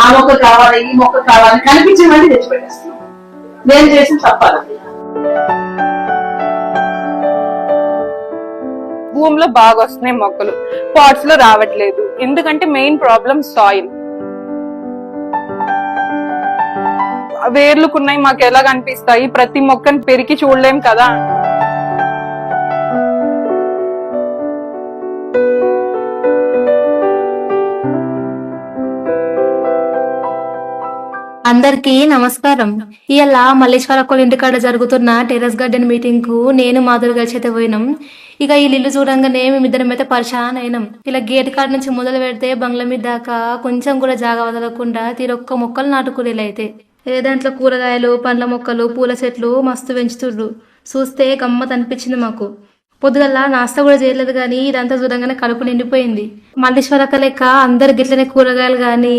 ఆ మొక్క కావాలి ఈ మొక్క కావాలి కనిపించినవన్నీ తెచ్చిపెట్టేస్తున్నాం. నేను చేసిన తప్పాలి. భూమిలో బాగా వస్తున్నాయి మొక్కలు. పాట్స్లో రావట్లేదు. ఎందుకంటే మెయిన్ ప్రాబ్లం సాయిల్ వేర్లుకున్నాయి మాకు ఎలా కనిపిస్తాయి ప్రతి మొక్కను పెరిగి చూడలేం కదా. అందరికీ నమస్కారం. ఇవాళ మల్లేశ్వర అక్కల ఇంటికాడ జరుగుతున్న టెర్రస్ గార్డెన్ మీటింగ్కు నేను మాధురి కలిసి అయితే పోయినాం. ఇక ఈ ఇల్లు చూడంగానే మేమిద్దరం అయితే పరిశాన్ అయినాం. ఇలా గేట్ కాడ నుంచి మొదలు పెడితే బంగ్లా మీద దాకా కొంచెం కూడా జాగ వదలకుండా తీరొక్క మొక్కలు నాటుకునేలా అయితే. ఏ దాంట్లో కూరగాయలు పండ్ల మొక్కలు పూల చెట్లు మస్తు పెంచుతుండ్రు చూస్తే గమ్మత్ అనిపించింది మాకు. పొద్దుగల్లా నాస్తా కూడా చేయలేదు కానీ ఇదంతా చూడంగానే కడుపు నిండిపోయింది. మల్లేశ్వరక లెక్క అందరు గిట్లనే కూరగాయలు కానీ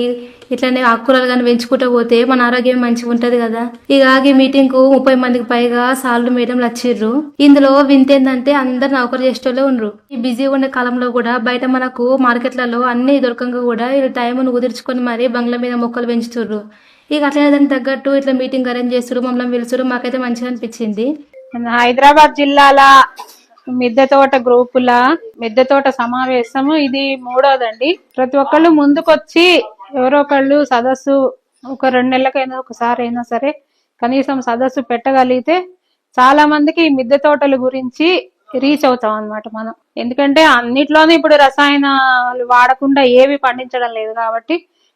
ఇట్లనే ఆకుకూరలు కానీ పెంచుకుంటూ పోతే మన ఆరోగ్యం మంచిగా ఉంటది కదా. ఇక ఈ మీటింగ్కు ముప్పై మందికి పైగా సార్లు మేడంలు వచ్చిర్రు ఇందులో వింతేందంటే అందరు నౌకరు చేసేటోళ్ళే ఉండ్రు. ఈ బిజీగా ఉండే కాలంలో కూడా బయట మనకు మార్కెట్లలో అన్ని దొరకంగా కూడా వీళ్ళు టైంను కుదిర్చుకొని మరి బంగ్లా మీద మొక్కలు పెంచుతుర్రు. ఇక అట్లనే దానికి తగ్గట్టు ఇట్లా మీటింగ్ అరేంజ్ చేస్తారు మమ్మల్ని పిలుచురు మాకైతే మంచిగా అనిపించింది హైదరాబాద్ జిల్లాల మిద్దె తోట గ్రూపుల మిద్దె తోట సమావేశము ఇది మూడోదండి. ప్రతి ఒక్కళ్ళు ముందుకొచ్చి ఎవరో ఒకళ్ళు సదస్సు ఒక రెండు నెలలకైనా ఒకసారి అయినా సరే కనీసం సదస్సు పెట్టగలిగితే చాలా మందికి మిద్దె తోటల గురించి రీచ్ అవుతాం అన్నమాట మనం. ఎందుకంటే అన్నిట్లోనూ ఇప్పుడు రసాయనాలు వాడకుండా ఏవి పండించడం లేదు కాబట్టి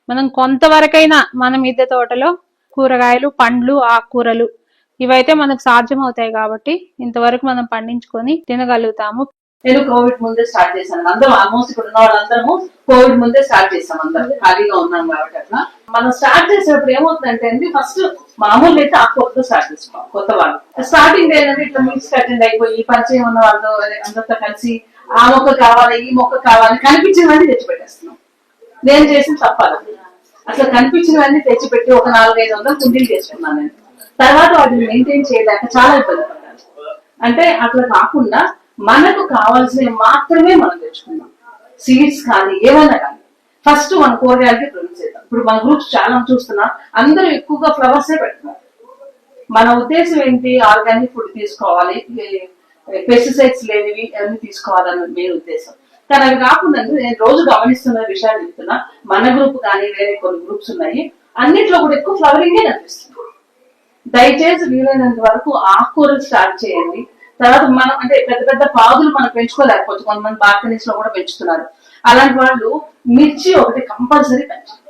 మనం కొంతవరకైనా మన మిద్దె తోటలో కూరగాయలు పండ్లు ఆకుకూరలు ఇవైతే మనకు సాధ్యం అవుతాయి కాబట్టి ఇంతవరకు మనం పండించుకొని తినగలుగుతాము. నేను కోవిడ్ ముందే స్టార్ట్ చేశాను. అందరం ఆల్మోస్ట్ ఇక్కడ ఉన్న వాళ్ళందరము కోవిడ్ ముందే స్టార్ట్ చేసాం అందరం. ఖాళీగా ఉన్నాం కాబట్టి అట్లా. మనం స్టార్ట్ చేసేటప్పుడు ఏమవుతుందంటే అండి ఫస్ట్ మామూలు అయితే ఆ కొత్త స్టార్ట్ చేస్తాం కొత్త వాళ్ళు. స్టార్టింగ్ ఏంటంటే ఇట్లా మీట్స్ అటెండ్ అయిపోయి పరిచయం ఉన్న వాళ్ళు అందరితో కలిసి ఆ మొక్క కావాలి ఈ మొక్క కావాలి కనిపించినవన్నీ తెచ్చిపెట్టేస్తున్నాం. నేను చేసిన తప్పాలి అసలు కనిపించినవన్నీ తెచ్చిపెట్టి ఒక నాలుగైదు వందలు కుండీలు చేసుకున్నాను నేను. తర్వాత వాటిని మెయింటైన్ చేయలేక చాలా ఇబ్బంది పడ్డాను. అంటే అట్లా కాకుండా మనకు కావాల్సినవి మాత్రమే మనం తెచ్చుకుందాం. సీడ్స్ కానీ ఏమైనా కానీ. ఫస్ట్ మన కూరగాయలకి ప్రొడ్యూస్ చేద్దాం. ఇప్పుడు మన గ్రూప్స్ చాలా చూస్తున్నా అందరూ ఎక్కువగా ఫ్లవర్సే పెడుతున్నారు. మన ఉద్దేశం ఏంటి? ఆర్గానిక్ ఫుడ్ తీసుకోవాలి. పెస్టిసైడ్స్ లేనివి అన్ని తీసుకోవాలన్న మెయిన్ ఉద్దేశం. కానీ అవి కాకుండా నేను రోజు గమనిస్తున్న విషయాలు చెప్తున్నా. మన గ్రూప్ కానీ వేరే కొన్ని గ్రూప్స్ ఉన్నాయి. అన్నిట్లో కూడా ఎక్కువ ఫ్లవరింగే కనిపిస్తుంది. దయచేసి వీలైనంత వరకు ఆకుకూరలు స్టార్ట్ చేయండి. తర్వాత మనం అంటే పెద్ద పెద్ద పాదులు మనం పెంచుకోలేకపోవచ్చు కొంతమంది బాల్కనీస్లో కూడా పెంచుతున్నారు. అలాంటి వాళ్ళు మిర్చి ఒకటి కంపల్సరీ పెంచాలి.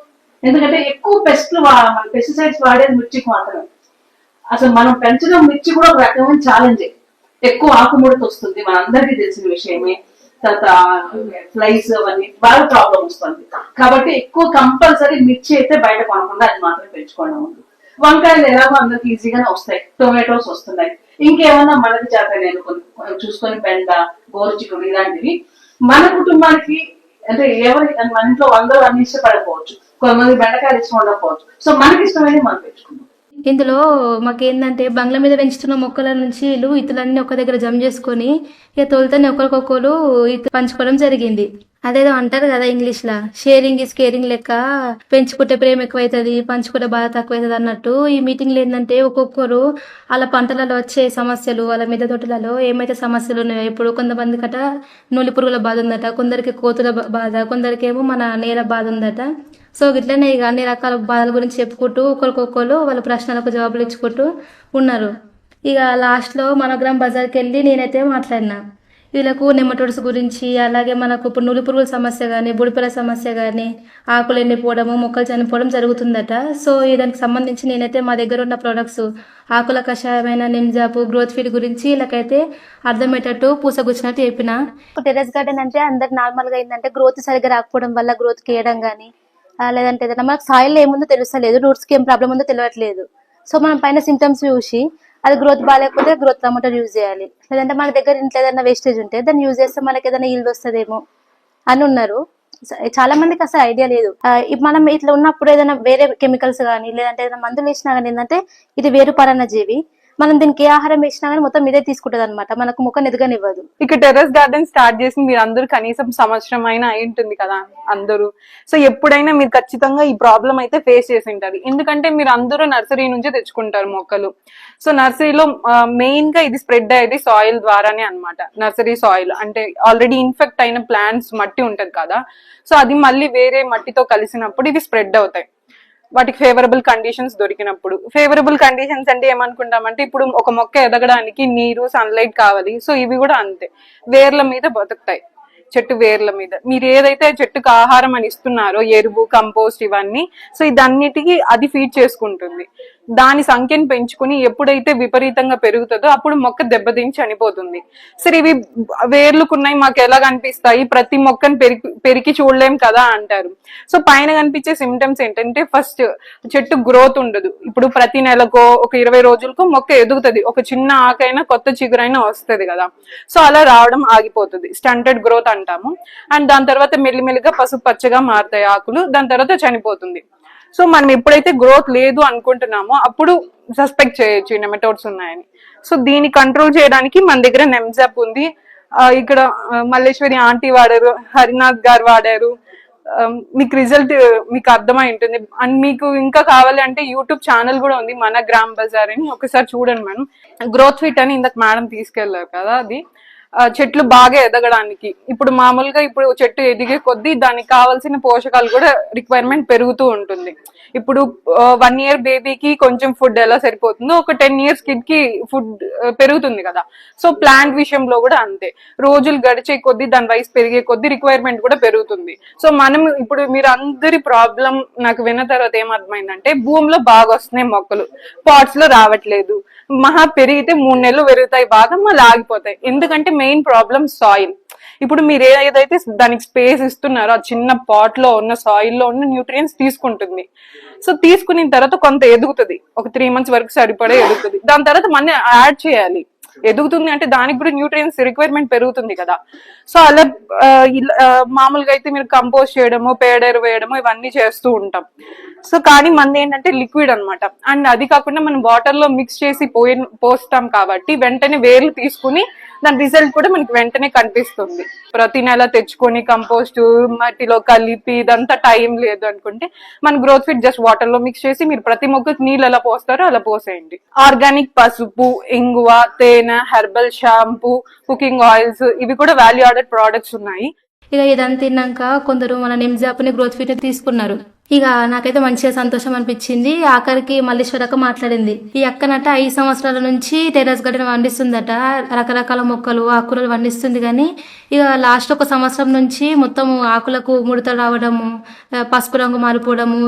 ఎందుకంటే ఎక్కువ పెస్ట్లు మన పెస్టిసైడ్స్ వాడేది మిర్చికి మాత్రమే. అసలు మనం పెంచడం మిర్చి కూడా ఒక రకమైన ఛాలెంజ్ ఎక్కువ ఆకుముడత వస్తుంది మనందరికీ తెలిసిన విషయమే. తర్వాత ఫ్లైస్ అవన్నీ బాగా ప్రాబ్లం వస్తుంది. కాబట్టి ఎక్కువ కంపల్సరీ మిర్చి అయితే బయట కొనకుండా అది మాత్రం పెంచుకోవడం. ఉంది వంకాయలు ఎలాగో అందరికి ఈజీగానే వస్తాయి. టొమాటోస్ వస్తున్నాయి. ఇంకేమన్నా మనకి చేత నేను కొన్ని చూసుకొని బెండ గోరుచిక్కుడు ఇలాంటివి మన కుటుంబానికి అంటే ఎవరి మన ఇంట్లో అందరూ అన్ని ఇష్టపడకపోవచ్చు. కొంతమంది బెండకాయలు ఇష్టం ఉండకపోవచ్చు. సో మనకి ఇష్టమైనది మనం పెంచుకుందాం. ఇందులో మాకేందంటే బంగ్లా మీద పెంచుతున్న మొక్కల నుంచి వీళ్ళు ఇతులన్నీ ఒక దగ్గర జమ చేసుకొని ఇక తొలితేనే ఒకరికొకరు ఇతు పంచుకోవడం జరిగింది. అదేదో అంటారు కదా ఇంగ్లీష్ లా షేరింగ్ ఇస్ కేరింగ్ లెక్క పెంచుకుంటే ప్రేమ ఎక్కువైతుంది పంచుకుంటే బాధ తక్కువైతుంది అన్నట్టు ఈ మీటింగ్లు ఏంటంటే ఒక్కొక్కరు వాళ్ళ పంటలలో వచ్చే సమస్యలు వాళ్ళ మిద్దె తోటలలో ఏమైతే సమస్యలు ఉన్నాయో ఇప్పుడు కొంతమంది కట నూలి పురుగుల బాధ ఉందట కొందరికి కోతుల బాధ కొందరికేమో మన నేల బాధ ఉందట. సో ఇట్లనే ఇక అన్ని రకాల బాధల గురించి చెప్పుకుంటూ ఒకరికొకరు వాళ్ళ ప్రశ్నలకు జవాబులు ఇచ్చుకుంటూ ఉన్నారు. ఇక లాస్ట్లో మనోగ్రామ్ బజార్కి వెళ్ళి నేనైతే మాట్లాడినా. వీళ్ళకు నెమటోడ్స్ గురించి అలాగే మనకు ఇప్పుడు నులి పురుగుల సమస్య కానీ బుడిపిల సమస్య కానీ ఆకులు ఎండిపోవడము మొక్కలు చనిపోవడం జరుగుతుందట. సో ఈ దానికి సంబంధించి నేనైతే మా దగ్గర ఉన్న ప్రొడక్ట్స్ ఆకుల కషాయమైన నిమ్జాపు గ్రోత్ ఫీడ్ గురించి వీళ్ళకైతే అర్థమయ్యేటట్టు పూసగుచ్చినట్టు చెప్పిన. టెరెస్ గార్డెన్ అంటే అందరు నార్మల్గా ఏంటంటే గ్రోత్ సరిగ్గా రాకపోవడం వల్ల గ్రోత్ కేయడం కానీ లేదంటే ఏదైనా మనకు సాయిల్ ఏముందో తెలుస్తలేదు రూట్స్కి ఏం ప్రాబ్లం ఉందో తెలియట్లేదు సో మనం పైన సిమ్టమ్స్ చూసి అది గ్రోత్ బాగాలేకపోతే గ్రోత్ ప్రమోటర్ యూజ్ చేయాలి. లేదంటే మన దగ్గర ఇంట్లో ఏదైనా వేస్టేజ్ ఉంటే దాన్ని యూజ్ చేస్తే మనకి ఏదైనా ఈల్డ్ వస్తుందేమో అని ఉన్నారు. చాలా మందికి అసలు ఐడియా లేదు. మనం ఇట్లా ఉన్నప్పుడు ఏదైనా వేరే కెమికల్స్ కానీ లేదంటే ఏదైనా మందులు వేసినా కానీ ఏంటంటే ఇది వేరు పరాన్న జీవి. మనం దీనికి ఏ ఆహారం వేసినా కానీ మొత్తం ఇదే తీసుకుంటది అనమాట మనకు ముఖం ఎదగనివ్వదు. ఇక టెర్రస్ గార్డెన్ స్టార్ట్ చేసి మీరు అందరూ కనీసం సంవత్సరం అయినా అయి ఉంటుంది కదా అందరూ. సో ఎప్పుడైనా మీరు ఖచ్చితంగా ఈ ప్రాబ్లం అయితే ఫేస్ చేసి ఉంటారు. ఎందుకంటే మీరు అందరూ నర్సరీ నుంచే తెచ్చుకుంటారు మొక్కలు. సో నర్సరీలో మెయిన్గా ఇది స్ప్రెడ్ అయ్యేది సాయిల్ ద్వారానే అన్నమాట. నర్సరీ సాయిల్ అంటే ఆల్రెడీ ఇన్ఫెక్ట్ అయిన ప్లాంట్స్ మట్టి ఉంటది కదా. సో అది మళ్ళీ వేరే మట్టితో కలిసినప్పుడు ఇవి స్ప్రెడ్ అవుతాయి. వాటికి ఫేవరబుల్ కండిషన్స్ దొరికినప్పుడు. ఫేవరబుల్ కండిషన్స్ అంటే ఏమనుకుంటామంటే ఇప్పుడు ఒక మొక్క ఎదగడానికి నీరు సన్లైట్ కావాలి. సో ఇవి కూడా అంతే. వేర్ల మీద బతుకుతాయి. చెట్టు వేర్ల మీద. మీరు ఏదైతే చెట్టుకు ఆహారం అని ఇస్తున్నారో ఎరువు కంపోస్ట్ ఇవన్నీ సో ఇదన్నిటికీ అది ఫీడ్ చేసుకుంటుంది. దాని సంఖ్యను పెంచుకుని ఎప్పుడైతే విపరీతంగా పెరుగుతుందో అప్పుడు మొక్క దెబ్బతిని చనిపోతుంది. సరే ఇవి వేర్లుకున్నాయి మాకు ఎలా కనిపిస్తాయి? ప్రతి మొక్కను పెరికి పెరికి చూడలేం కదా అంటారు. సో పైన కనిపించే సిమ్టమ్స్ ఏంటంటే ఫస్ట్ చెట్టు గ్రోత్ ఉండదు. ఇప్పుడు ప్రతి నెలకో ఒక ఇరవై రోజులకో మొక్క ఎదుగుతుంది. ఒక చిన్న ఆకైనా కొత్త చిగురైనా వస్తుంది కదా. సో అలా రావడం ఆగిపోతుంది. స్టంటెడ్ గ్రోత్ అంటాము. అండ్ దాని తర్వాత మెల్లిమెల్లిగా పసుపు పచ్చగా మారుతాయి ఆకులు. దాని తర్వాత చనిపోతుంది. సో మనం ఎప్పుడైతే గ్రోత్ లేదు అనుకుంటున్నామో అప్పుడు సస్పెక్ట్ చేయొచ్చు నెమటోడ్స్ ఉన్నాయని. సో దీన్ని కంట్రోల్ చేయడానికి మన దగ్గర నెమ్జాప్ ఉంది. ఇక్కడ మల్లేశ్వరి ఆంటీ వాడారు హరినాథ్ గారు వాడారు. మీకు రిజల్ట్ మీకు అర్థమై ఉంటుంది. అండ్ మీకు ఇంకా కావాలి అంటే యూట్యూబ్ ఛానల్ కూడా ఉంది మన గ్రామ్ బజార్ అని. ఒకసారి చూడండి మేడం. గ్రోత్ ఫిట్ అని ఇందాక మేడం తీసుకెళ్ళారు కదా అది. చెట్లు బాగా ఎదగడానికి. ఇప్పుడు మామూలుగా ఇప్పుడు చెట్టు ఎదిగే కొద్దీ దానికి కావాల్సిన పోషకాలు కూడా రిక్వైర్మెంట్ పెరుగుతూ ఉంటుంది. ఇప్పుడు వన్ ఇయర్ బేబీకి కొంచెం ఫుడ్ ఎలా సరిపోతుందో ఒక టెన్ ఇయర్స్ కిడ్కి ఫుడ్ పెరుగుతుంది కదా. సో ప్లాంట్ విషయంలో కూడా అంతే. రోజులు గడిచే కొద్దీ దాని వయసు పెరిగే కొద్దీ రిక్వైర్మెంట్ కూడా పెరుగుతుంది. సో మనం ఇప్పుడు మీరు అందరి ప్రాబ్లం నాకు విన్న తర్వాత ఏమర్థమైందంటే భూమిలో బాగా వస్తున్నాయి మొక్కలు. పాట్స్లో రావట్లేదు. మహా పెరిగితే మూడు నెలలు పెరుగుతాయి బాగా మళ్ళీ ఆగిపోతాయి. ఎందుకంటే మెయిన్ ప్రాబ్లం సాయిల్ ఇప్పుడు మీరు ఏదైతే దానికి స్పేస్ ఇస్తున్నారో ఆ చిన్న పాట్లో ఉన్న సాయిల్లో ఉన్న న్యూట్రియన్స్ తీసుకుంటుంది. సో తీసుకున్న తర్వాత కొంత ఎదుగుతుంది. ఒక త్రీ మంత్స్ వరకు సరిపడే ఎదుగుతుంది. దాని తర్వాత మన యాడ్ చేయాలి. ఎదుగుతుంది అంటే దానికి కూడా న్యూట్రియన్స్ రిక్వైర్మెంట్ పెరుగుతుంది కదా. సో అలా మామూలుగా అయితే మీరు కంపోజ్ చేయడము పేడర్ వేయడము ఇవన్నీ చేస్తూ ఉంటాం. సో కానీ మంది ఏంటంటే లిక్విడ్ అన్నమాట. అండ్ అది కాకుండా మనం వాటర్లో మిక్స్ చేసి పోయి పోస్తాం కాబట్టి వెంటనే వేర్లు తీసుకుని దాని రిజల్ట్ కూడా మనకి వెంటనే కనిపిస్తుంది. ప్రతి నెల తెచ్చుకొని కంపోస్ట్ మట్టిలో కలిపి ఇదంతా టైం లేదు అనుకుంటే మన గ్రోత్ ఫిట్ జస్ట్ వాటర్లో మిక్స్ చేసి మీరు ప్రతి మొక్కకి నీళ్ళు ఎలా పోస్తారో అలా పోసేయండి. ఆర్గానిక్ పసుపు ఇంగువ తేనె హెర్బల్ షాంపూ కుకింగ్ ఆయిల్స్ ఇవి కూడా వాల్యూ ఆడెడ్ ప్రోడక్ట్స్ ఉన్నాయి. ఇక ఇదంతా తిన్నాక కొందరు మన నిమ్జాప్ని గ్రోత్ ఫిట్ తీసుకున్నారు. ఇక నాకైతే మంచిగా సంతోషం అనిపించింది. ఆఖరికి మల్లీశ్వరక్క మాట్లాడింది. ఈ అక్కనట ఐదు సంవత్సరాల నుంచి టెర్రస్ గార్డెన్ వండిస్తుందట. రకరకాల మొక్కలు ఆకుకూరలు వండిస్తుంది కానీ ఇక లాస్ట్ ఒక సంవత్సరం నుంచి మొత్తం ఆకులకు ముడతలు రావడము పసుపు రంగు మారిపోవడము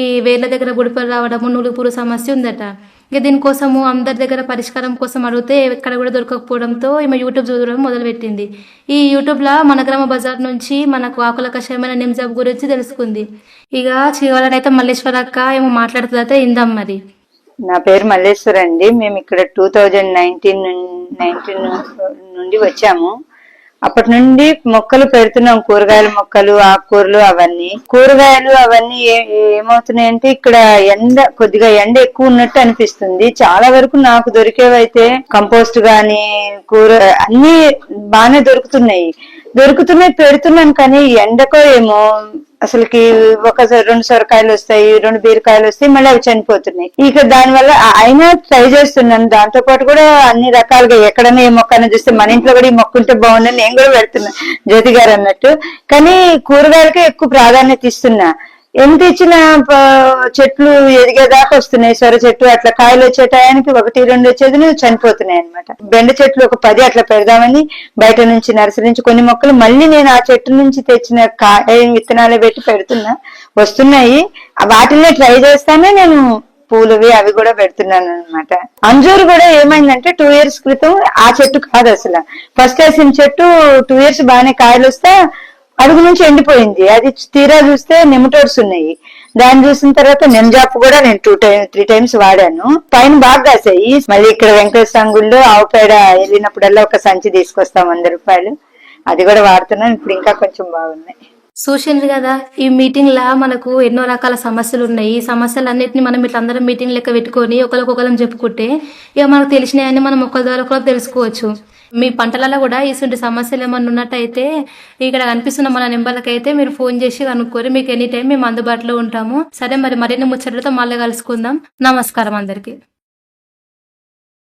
ఈ వేర్ల దగ్గర గుడిపలు రావడము నులుపురు సమస్య ఉందట. ఇక దీనికోసము అందరి దగ్గర పరిష్కారం కోసం అడిగితే ఎక్కడ కూడా దొరకకపోవడంతో ఈమె యూట్యూబ్ చూడడం మొదలుపెట్టింది. ఈ యూట్యూబ్లో మన గ్రామ బజార్ నుంచి మనకు ఆకుల కషాయమైన నిమ్జాబ్ గురించి తెలుసుకుంది. ఇక చీవాలనైతే మల్లేశ్వర అక్క ఏమో మాట్లాడుతుందైతే ఇందాం మరి. నా పేరు మల్లేశ్వర్ అండి. మేము ఇక్కడ టూ థౌజండ్ నైన్టీన్ నైన్టీన్ నుండి వచ్చాము. అప్పటి నుండి మొక్కలు పెడుతున్నాం కూరగాయల మొక్కలు ఆకుకూరలు అవన్నీ. కూరగాయలు అవన్నీ ఏ- ఏమవుతున్నాయంటే ఇక్కడ ఎండ కొద్దిగా ఎండ ఎక్కువ ఉన్నట్టు అనిపిస్తుంది. చాలా వరకు నాకు దొరికేవైతే కంపోస్ట్ గాని కూర అన్ని బాగానే దొరుకుతున్నాయి. దొరుకుతున్నాయి పెడుతున్నాను కానీ ఎండకో ఏమో అసలుకి ఒక రెండు సొరకాయలు వస్తాయి రెండు బీరకాయలు వస్తాయి మళ్ళీ అవి చనిపోతున్నాయి. ఇక దానివల్ల వల్ల అయినా ట్రై చేస్తున్నాను. దాంతో పాటు కూడా అన్ని రకాలుగా ఎక్కడైనా ఏ అని చూస్తే మన ఇంట్లో కూడా ఈ మొక్క ఉంటే బాగుందని నేను కూడా పెడుతున్నా. జ్యోతి గారు అన్నట్టు. కానీ కూరగాయలకే ఎక్కువ ప్రాధాన్యత ఇస్తున్నా. ఎంత ఇచ్చిన ప- చెట్లు ఎదిగేదాకా వస్తున్నాయి. సొర చెట్టు అట్లా కాయలు వచ్చే టయానికి ఒకటి రెండు వచ్చేది చనిపోతున్నాయి అన్నమాట. బెండ చెట్లు ఒక పది అట్లా పెడదామని బయట నుంచి నర్సరీ నుంచి కొన్ని మొక్కలు మళ్ళీ నేను ఆ చెట్టు నుంచి తెచ్చిన కాయ విత్తనాలు పెట్టి పెడుతున్నా. వస్తున్నాయి. వాటిని వాటినే ట్రై చేస్తానే నేను పూలువి అవి కూడా పెడుతున్నాను అనమాట అంజూరు కూడా ఏమైందంటే టూ ఇయర్స్ క్రితం ఆ చెట్టు కాదు అసలు. ఫస్ట్ వేసిన చెట్టు టూ ఇయర్స్ బాగానే కాయలు వస్తే అడుగు నుంచి ఎండిపోయింది. అది తీరా చూస్తే నెమటోడ్స్ ఉన్నాయి. దాన్ని చూసిన తర్వాత నిమ్మజాపు కూడా నేను టూ టైమ్ త్రీ టైమ్స్ వాడాను. పైన బాగా కాసాయి. మళ్ళీ ఇక్కడ వెంకటేశ్వర గుళ్ళో ఆవు పేడ వెళ్ళినప్పుడల్లా ఒక సంచి తీసుకొస్తాం వంద రూపాయలు. అది కూడా వాడుతున్నాను. ఇప్పుడు ఇంకా కొంచెం బాగున్నాయి. చూసిండ్రు కదా ఈ మీటింగ్ లా మనకు ఎన్నో రకాల సమస్యలు ఉన్నాయి. ఈ సమస్యలన్నిటిని మనం ఇట్లా అందరం మీటింగ్ లెక్క పెట్టుకొని ఒకరికొకరం చెప్పుకుంటే ఇక మనకు తెలిసినాయని మనం ఒకరి ద్వారా ఒకరు తెలుసుకోవచ్చు. మీ పంటలలో కూడా ఇటువంటి సమస్యలు ఏమన్నా ఉన్నట్టయితే ఇక్కడ కనిపిస్తున్న మన నెంబర్లకి అయితే మీరు ఫోన్ చేసి కనుక్కోరు మీకు ఎనీ టైం మేము అందుబాటులో ఉంటాము. సరే మరి మరిన్ని ముచ్చట్లతో మళ్ళీ కలుసుకుందాం. నమస్కారం అందరికీ.